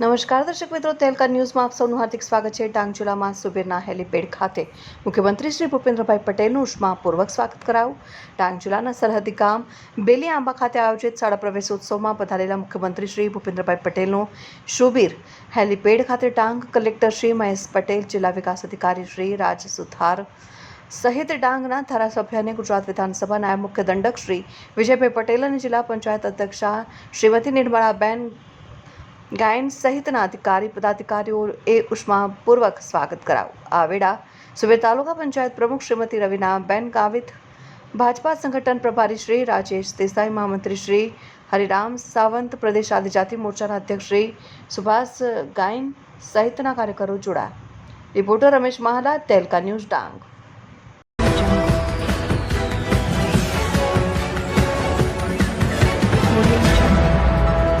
નમસ્કાર દર્શક મિત્રો, તેલકા ન્યૂઝમાં આપ સૌનું હાર્દિક સ્વાગત છે. ડાંગ જિલ્લામાં સુબીરના હેલીપેડ ખાતે મુખ્યમંત્રી શ્રી ભૂપેન્દ્રભાઈ પટેલનું ઉષ્માપૂર્વક સ્વાગત કરાયું. ડાંગ જિલ્લાના સરહદી ગામ બેલી આંબા ખાતે આયોજિત શાળા પ્રવેશ ઉત્સવમાં પધારેલા મુખ્યમંત્રી શ્રી ભૂપેન્દ્રભાઈ પટેલનું શુબીર. હેલીપેડ ખાતે ડાંગ કલેક્ટર શ્રી મહેશ પટેલ, જિલ્લા વિકાસ અધિકારી શ્રી રાજ સુથાર સહિત ડાંગના ધારાસભ્ય અને ગુજરાત વિધાનસભા નાયબ મુખ્ય દંડક શ્રી વિજયભાઈ પટેલ અને જિલ્લા પંચાયત અધ્યક્ષા શ્રીમતી નિર્મળાબેન ગાયન સહિતના અધિકારી પદાધિકારીઓએ ઉષ્માપૂર્વક સ્વાગત કરાવ્યું આ વેળા સુબેર તાલુકા પંચાયત પ્રમુખ શ્રીમતી રવિનાબેન ગાવિત, ભાજપા સંગઠન પ્રભારી શ્રી રાજેશ દેસાઈ, મહામંત્રી શ્રી હરિરામ સાવંત, પ્રદેશ આદિજાતિ મોરચાના અધ્યક્ષ શ્રી સુભાષ ગાયન સહિતના કાર્યકરો જોડાયા. રિપોર્ટર રમેશ મહાલા તેલકા ન્યૂઝ ડાંગ. audio